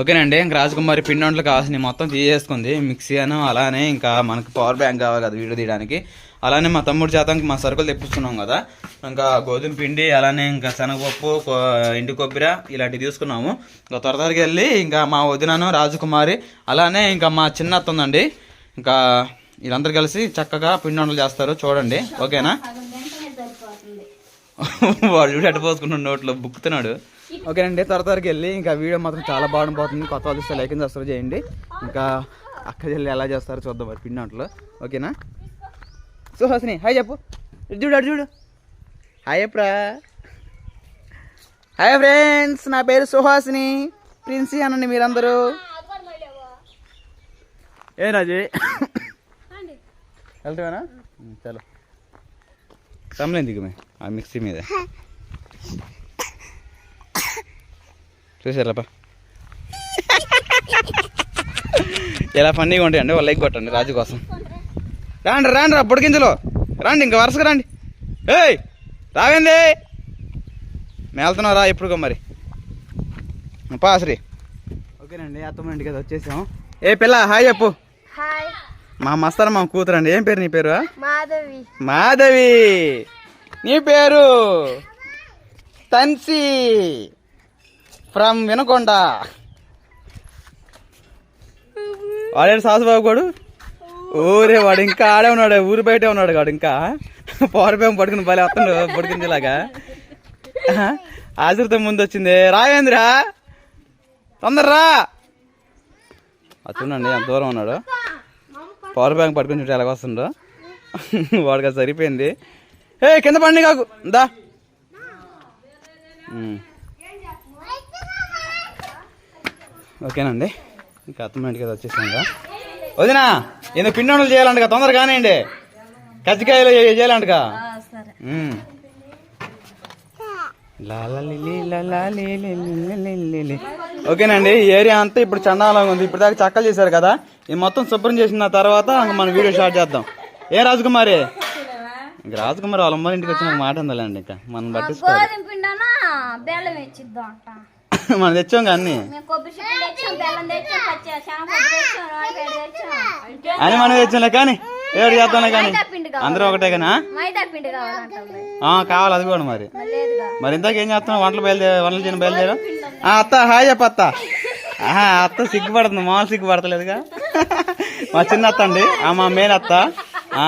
ఓకేనండి ఇంకా రాజకుమారి పిండి వంటలు కావాల్సినవి మొత్తం తీసేసుకుంది. మిక్సీ అను అలానే ఇంకా మనకి పవర్ బ్యాంక్ కావాలి కదా వీడియో తీయడానికి. అలానే మా తమ్ముడు చేత ఇంకా మా సరుకులు తెప్పిస్తున్నాం కదా. ఇంకా గోధుమ పిండి అలానే ఇంకా శనగపప్పు ఎండు కొబ్బరి ఇలాంటివి తీసుకున్నాము. ఇంకా త్వర త్వరగా వెళ్ళి ఇంకా మా వదినను రాజకుమారి అలానే ఇంకా మా చిన్న ఉందండి. ఇంకా వీళ్ళందరూ కలిసి చక్కగా పిండి వంటలు చేస్తారు చూడండి. ఓకేనా? వాడు చూడు పోసుకున్నాడు నోట్లో బుక్కుతున్నాడు. ఓకేనండి త్వర త్వరగా వెళ్ళి ఇంకా వీడియో మాత్రం చాలా బాగుండిపోతుంది. కొత్త వాళ్ళు ఇస్తే లైక్ చేస్తారు చేయండి. ఇంకా అక్క చెల్లి ఎలా చేస్తారో చూద్దాం మరి పిండి వంటలు. ఓకేనా? సుహాసిని హాయ్ చెప్పు. చూడు అటు చూడు. హాయ్ అప్రా హాయ్ ఫ్రెండ్స్ నా పేరు సుహాసిని. ప్రిన్సీ అనండి మీరందరూ. ఏ రాజీ? వెళ్తావేనా? చలో. తమ్ములేదు దిగుమే ఆ మిక్సీ మీద. చూసారాపా ఎలా ఫన్నీగా ఉంటాయండి వాళ్ళు లైక్ కొట్టండి రాజు కోసం. రాండి రాండి రా పొడిగింజలో రండి ఇంకా వరుసగా రండి. ఏయ్ రావేంది? మేము వెళ్తున్నాం రా ఎప్పుడు మరి. పాసరి ఓకేనండి అత్తమ్మ ఇంటికి అయితే వచ్చేసాం. ఏ పిల్ల హాయ్ చెప్పు. హాయ్. మా మస్తారా మా కూతురండి. ఏం పేరు నీ పేరు? మాధవి. మాధవి. నీ పేరు? తన్సి. ఫ్రమ్ వినకొండ. వాడేడు సాసుబాబు కూడా ఊరే వాడు ఇంకా ఆడే ఉన్నాడు ఊరి బయటే ఉన్నాడు వాడు ఇంకా. పవర్ బ్యాంక్ పడుకుని బలి వస్తుండు పడుకునేలాగా ఆశీర్తో ముందు వచ్చింది. రావేంద్రా తొందరరా? అతుండండి ఎంత దూరం ఉన్నాడు. పవర్ బ్యాంక్ పట్టుకుని చుట్టూ ఎలాగ వస్తుండో. వాడికి సరిపోయింది. ఏ కింద పండి కాకు. దా. ఓకేనండి. ఇంకా అత్తమ్మ ఇంటికి అయితే వచ్చేసాం ఇంకా. వదినా ఎందుకు పిండి వంటలు చేయాలంట తొందరగా కానివ్వండి. కజ్జికాయలు చే- చేయాలంటగా? ఉమ్. లాలలిలి లలాలిలి లిలిలిలి. ఓకేనండి ఈ ఏరియా అంతా ఇప్పుడు చండాలంగా ఉంది. ఇప్పుడు దాకా చక్కలు చేశారు కదా. ఇది మొత్తం శుభ్రం చేసిన తర్వాత మనం వీడియో స్టార్ట్ చేద్దాం. ఏ రాజకుమారి? ఇంక రాజకుమారి వాళ్ళ అమ్మ ఇంటికి వచ్చిన మాట ఉందండి ఇంకా. మనం పట్టించుకోవాలి మనం తెచ్చాం తెచ్చాం అని మనం తెచ్చాంలే కానీ ఏడు చేద్దాంలే కానీ. అందరూ ఒకటే కానీ కావాలి అది కూడా మరి. మరి ఇందాక ఏం చేస్తున్నావు? వంటలు బయలుదేరి వంటలు చేయడం బయలుదేరా ఆ, అత్త హాయ్ చెప్ప అత్త. అత్త సిగ్గుపడుతుంది మామూలు సిగ్గుపడతలేదుగా? మా చిన్న అత్త అండి ఆ మా మెయిన్ అత్త.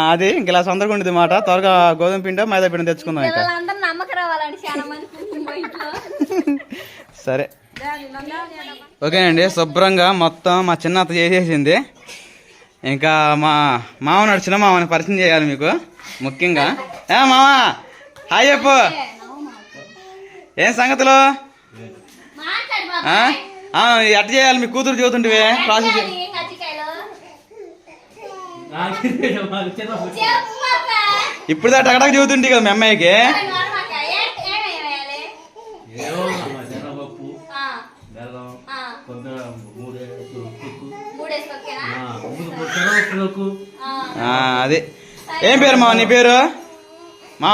అది ఇంక ఇలా సొంతగా ఉండేది మాట. త్వరగా గోధుమ పిండి మైదా పిండి తెచ్చుకుందాం ఇంకా పిల్లలందరూ నమ్మకం రావాలండి చాలా మంది మా ఇంట్లో సరే. ఓకేనండి శుభ్రంగా మొత్తం మా చిన్న అత్త చేసేసింది. ఇంకా మా మామనాడు చిన్న మామని పరిచయం చేయాలి మీకు ముఖ్యంగా. ఏ మామా హాయ్ చెప్పు. ఏం సంగతులు? మాట్లాడు బాబు. ఆ? ఆ, ఎట్ట చేయాలి మీ కూతురు చదువుతుంటివే ప్రాసెస్. ఇప్పుడు దా టగటక చదువుతుంటే కదా మీ అమ్మాయికి. అదే. ఏం పేరు మా నీ పేరు? మా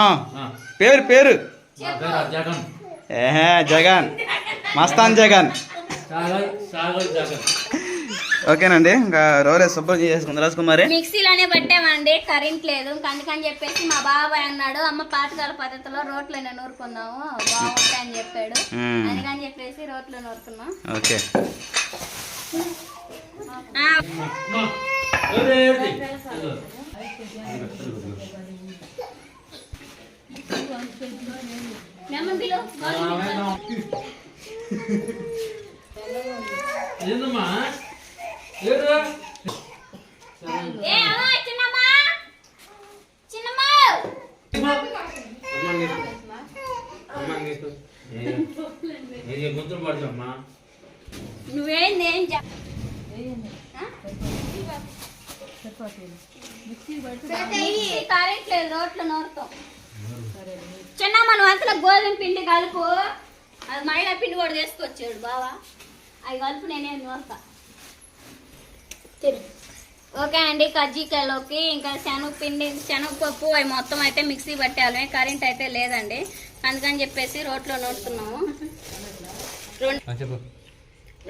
పేరు పేరు? ఏహే జగన్. మస్తాన్ జగన్. ఓకేనండి ఇంకా రోజు శుభ్రం చేసుకుంది రాజకుమారి? మిక్సీలోనే పెట్టామండి కరెంట్ లేదు. ఇంక అందుకని చెప్పేసి మా బాబాయ్ అన్నాడు అమ్మ పాతకాల పద్ధతిలో రోట్లోనే నూరుకుందాము బాగుంటాయి అని చెప్పాడు. అందుకని చెప్పేసి రోట్లో నూరుకున్నాం. ఓకే. ఆ, నెమ్మది పిలు. ఏ అమ్మా చిన్నమ్మా చిన్నమ్మా గుంతులు పడతామ్మా నువ్వేంది ఏం చెప్ కరెంట్ లేదు రోట్లో నూరుతాం. చిన్న మనం అంతలో గోధుమ పిండి కలుపు. అది మైదా పిండి కూడా తీసుకొచ్చాడు బావా. అవి కలుపు నేనే నూరుతా. ఓకే అండి కజ్జికాయలోకి ఇంకా శనగపిండి శనగపప్పు అవి మొత్తం అయితే మిక్సీ పట్టాలి. కరెంట్ అయితే లేదండి. అందుకని చెప్పేసి రోట్లో నూరుతున్నాము. రెండు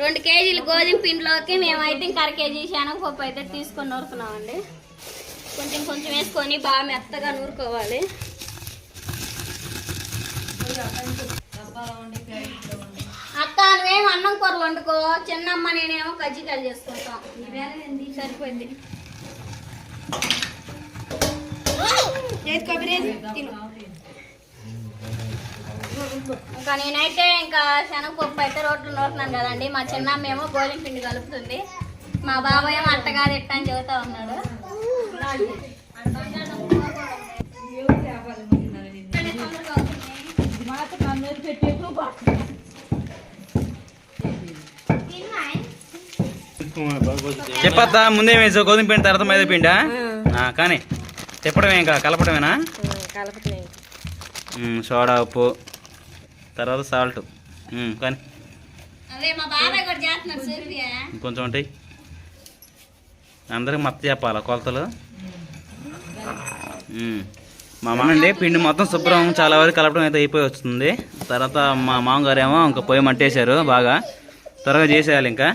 రెండు కేజీలు గోధుమ పిండిలోకి మేమైతే ఇంకా అర కేజీ శనగపప్పు అయితే తీసుకొని నూరుతున్నామండి. కొంచెం కొంచెం వేసుకొని బాగా మెత్తగా నూరుకోవాలి. అక్క నువ్వేం అన్నం కూర వండుకో? చిన్నమ్మ నేనేమో కజ్జికాయలు చేసుకుంటాం. సరిపోయింది. ఇంకా నేనైతే ఇంకా శనగపప్పు అయితే రోడ్లు నూరుతున్నాను కదండి. మా చిన్నమ్మ ఏమో గోధుమ పిండి కలుపుతుంది. మా బాబాయ్ ఏమో అట్టగా తిట్ట అని చెబుతా ఉన్నాడు. చెప్పత్తా ముందే వేసావు గోధుమ పిండి తర్వాత మైదా పిండా? ఆ, కానీ తిప్పడమే ఇంకా కలపడమేనా సోడా ఉప్పు తర్వాత సాల్ట్. కానీ ఇంకొంచెం ఉంటాయి. అందరికి మత్త చెప్పాలా కొలతలు? మా మామండి పిండి మొత్తం శుభ్రం చాలా వరకు కలపడం అయితే అయిపోయి వస్తుంది. తర్వాత మా మామగారు ఏమో ఇంకా పొయ్యి మట్టేశారు బాగా. త్వరగా చేసేయాలి ఇంకా.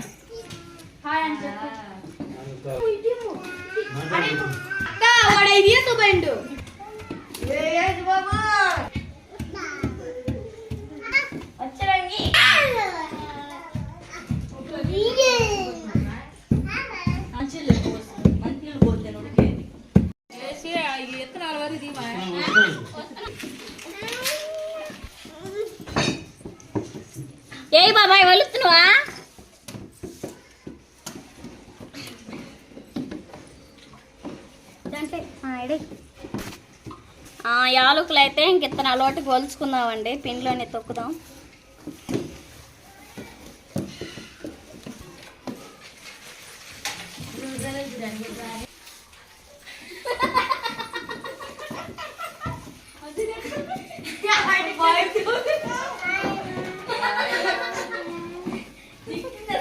ఏ బాబాయ్ వలుతున్నావా యాలకులు అయితే ఇంక ఇతను అలవాటు గొలుచుకుందామండి పిండిలోనే తొక్కుదాం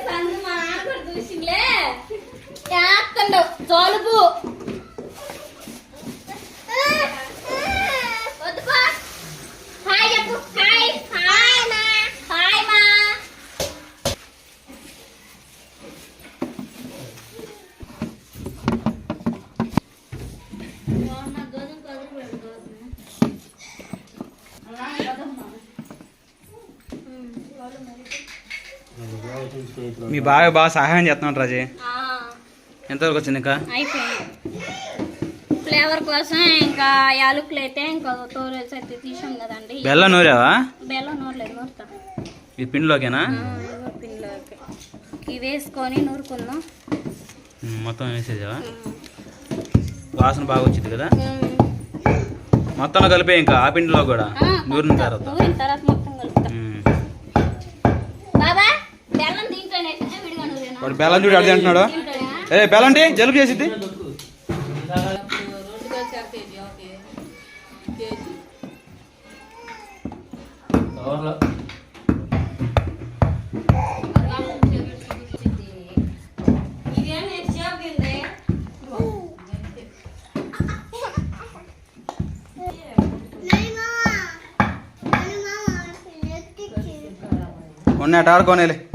సందు మా నాన్న కూడా చూసిండ్లే చేస్తుండవు జలుబు వద్దుకో. హాయ్ చెప్పు హాయ్ హాయ్ మా హాయ్ మా మీ బాగా బాగా సహాయం చేస్తున్నాడు రాజీ. ఎంతవరకు వచ్చింది ఇంకా? ఫ్లేవర్ కోసం ఇంకా యాలకులు అయితే ఇంకా తోరేసి అయితే తీసాం కదండి. బెల్లం నూరావా? బెల్లం నూరలేదు నూరుతాం. ఇది పిండిలోకేనా? పిండిలోకి. ఇవి వేసుకొని నూరుకుందాం. మొత్తం వేసేసావా? వాసన బాగా వచ్చింది కదా? మొత్తం కలిపే ఇంకా ఆ పిండిలో కూడా? నూరిన తర్వాత? నూరిన తర్వాత మొత్తం కలుపుతాం ఉమ్. బాబా బెల్లం దీంట్లోనే వేసినా విడిగా నూరేనా? వాడు బెల్లం చూడు అడిగి అంటున్నాడు? ఏ బెల్లం టీ జలుబు చేసిద్ది. కొన్ని అటు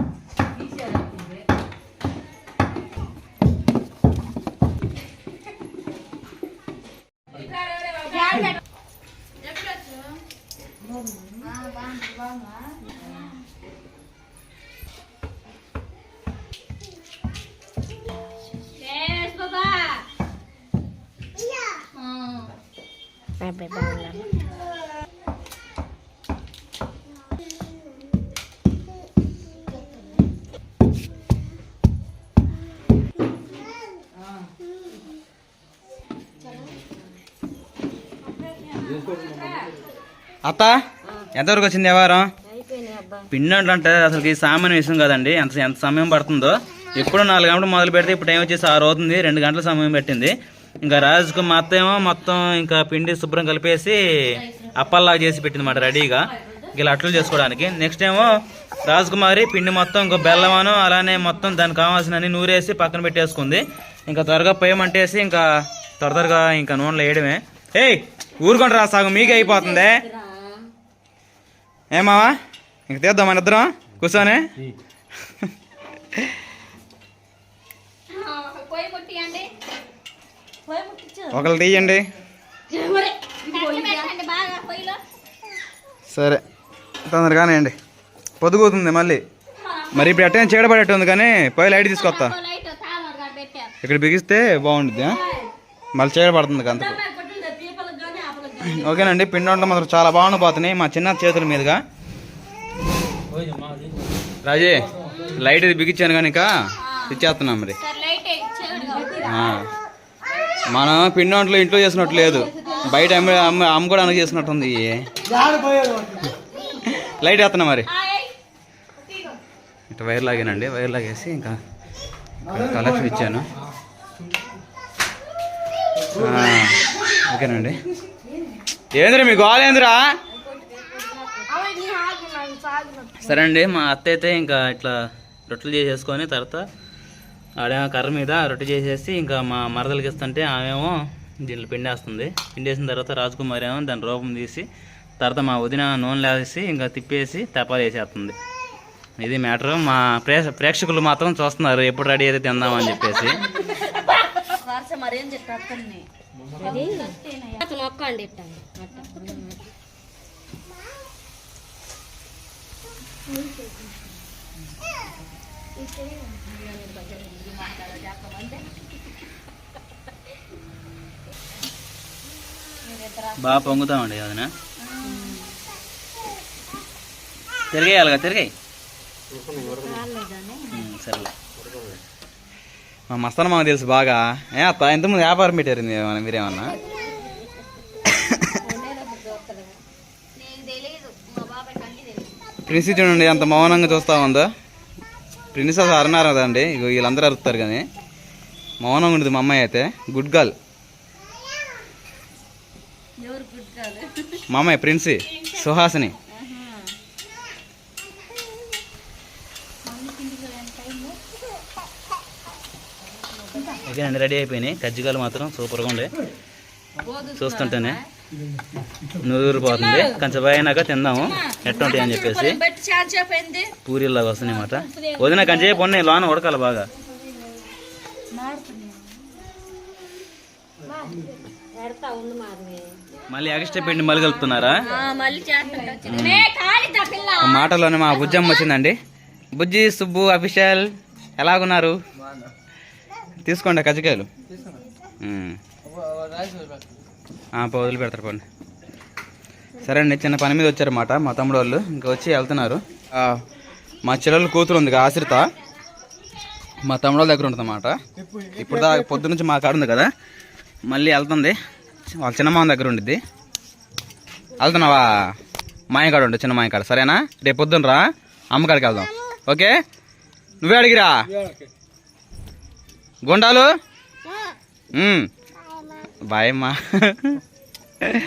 అత్త ఎంతవరకు వచ్చింది వ్యవహారం? పిండి అంటే అసలు సామాన్య విషయం కదండి. ఎంత ఎంత సమయం పడుతుందో. ఎప్పుడు నాలుగు గంటలు మొదలు పెడితే ఇప్పుడు టైం వచ్చేసి ఆరు అవుతుంది. రెండు గంటల సమయం పెట్టింది. ఇంకా రాజుకు మా అత్త ఏమో మొత్తం ఇంకా పిండి శుభ్రం కలిపేసి అప్పల్లాగా చేసి పెట్టిందన్నమాట రెడీగా. ఇలా అట్లు చేసుకోవడానికి. నెక్స్ట్ ఏమో రాజకుమారి పిండి మొత్తం ఇంకా బెల్లమాను అలానే మొత్తం దానికి కావాల్సినవి నూరేసి పక్కన పెట్టేసుకుంది. ఇంకా త్వరగా పేయమంటేసి ఇంకా త్వర త్వరగా ఇంకా నూనెలో వేయడమే. ఏయ్ ఊరుకుంటు రా సాగు మీకే అయిపోతుంది. ఏమావా ఇంక తీద్దాం మన ఇద్దరం కూర్చొని ఒకళ్ళు తీయండి. సరే తొందరగానే అండి పొద్దుగుతుంది మళ్ళీ. మరి ఇప్పుడు చీడపడేట్టు ఉంది కానీ పోయి లైట్ తీసుకొస్తా ఇక్కడ బిగిస్తే బాగుంటుంది? మళ్ళీ చీడపడుతుంది అంత ఓకేనండి పిండి వంటలు మాత్రం చాలా బాగుండి పోతున్నాయి. మా చిన్న చేతుల మీదుగా. రాజే లైట్ ఇది బిగించాను కనుక ఇచ్చేస్తున్నాం మరి సార్ లైట్ చెవుడుగా ఆ. మనం పిండి ఇంట్లో చేసినట్టు లేదు బయట అమ్మ అమ్మ అమ్ముకోవడానికి చేసినట్టుంది లైట్ వేస్తున్నా మరి. ఇటు వైర్ లాగానండి వైర్ లాగేసి ఇంకా కలెక్షన్ ఇచ్చాను. ఓకేనండి. ఏంద్రా మీ గోల్ సరే అండి మా అత్త అయితే ఇంకా ఇట్లా రొట్టెలు చేసేసుకొని తర్వాత ఆడేమో కర్ర మీద రొట్టె చేసేసి ఇంకా మా మరదలకి ఇస్తుంటే ఆమెమో దీంట్లో పిండేస్తుంది. పిండేసిన తర్వాత రాజకుమారి ఏమో దాని రూపం తీసి తర్వాత మా వదిన నూనె వేసి ఇంకా తిప్పేసి తపాలు వేసేస్తుంది. ఇది మ్యాటర్. మా ప్రే ప్రేక్షకులు మాత్రం చూస్తున్నారు. ఎప్పుడు రెడీ అయితే తిందామని చెప్పేసి. ఇట్ట బాగా పొంగుతామండి వదిన తిరిగేయాలిగా తిరిగాయి. సరేలే. మా మస్తాన మాకు తెలుసు బాగా. ఏ అత్త ఇంతకుముందు వ్యాపారం పెట్టారు ఏమన్నా మీరేమన్నా? ప్రిన్సి చూడండి అంత మౌనంగా చూస్తా ఉందో? ప్రిన్స్ అసలు అన్నారు కదండి ఇగో వీళ్ళందరూ అరుస్తారు కానీ. మౌనంగా ఉండదు మా అమ్మాయి అయితే. గుడ్ గర్ల్ మా అమ్మాయి ప్రిన్సి. సుహాసిని. ఓకే రెడీ అయిపోయినాయి. కజ్జికాయలు మాత్రం సూపర్గా ఉండే. చూస్తుంటేనే. నూరు పోతుంది కొంచెం పోయినాక తిందాము ఎట్టుంటాయి అని చెప్పేసి. పూరీలాగా వస్తున్నాయి అన్నమాట. వదిన కంచేపు ఉన్నాయి. లోన ఉడకాలి బాగా. మళ్ళీ ఎక్స్ట్రా పిండి మళ్ళీ కలుపుతున్నారా? మాటలోనే మా బుజ్జమ్మ వచ్చిందండి. బుజ్జి సుబ్బు అఫిషియల్ ఎలాగున్నారు? తీసుకోండి కజ్జికాయలు. వదిలి పెడతారు పండి సరే అండి చిన్న పని మీద వచ్చారన్నమాట మా తమ్ముడు వాళ్ళు ఇంకా వచ్చి వెళ్తున్నారు. ఆ, మా చెల్లెలు కూతురు ఉంది ఆశ్రిత. మా తమ్ముడు వాళ్ళ దగ్గర ఉంటుందన్నమాట. ఇప్పుడు దా పొద్దు నుంచి మా కాడ ఉంది కదా. మళ్ళీ వెళ్తుంది. వాళ్ళ చిన్న మామ దగ్గర ఉండిద్ది. వెళ్తున్నావా? మాయకాడ ఉండు చిన్న మాయకాడ సరేనా? రేపు పొద్దున్న రా. అమ్మకాడికి వెళ్దాం. ఓకే? నువ్వే అడిగిరా? గుండాలు? బాయ్ అమ్మా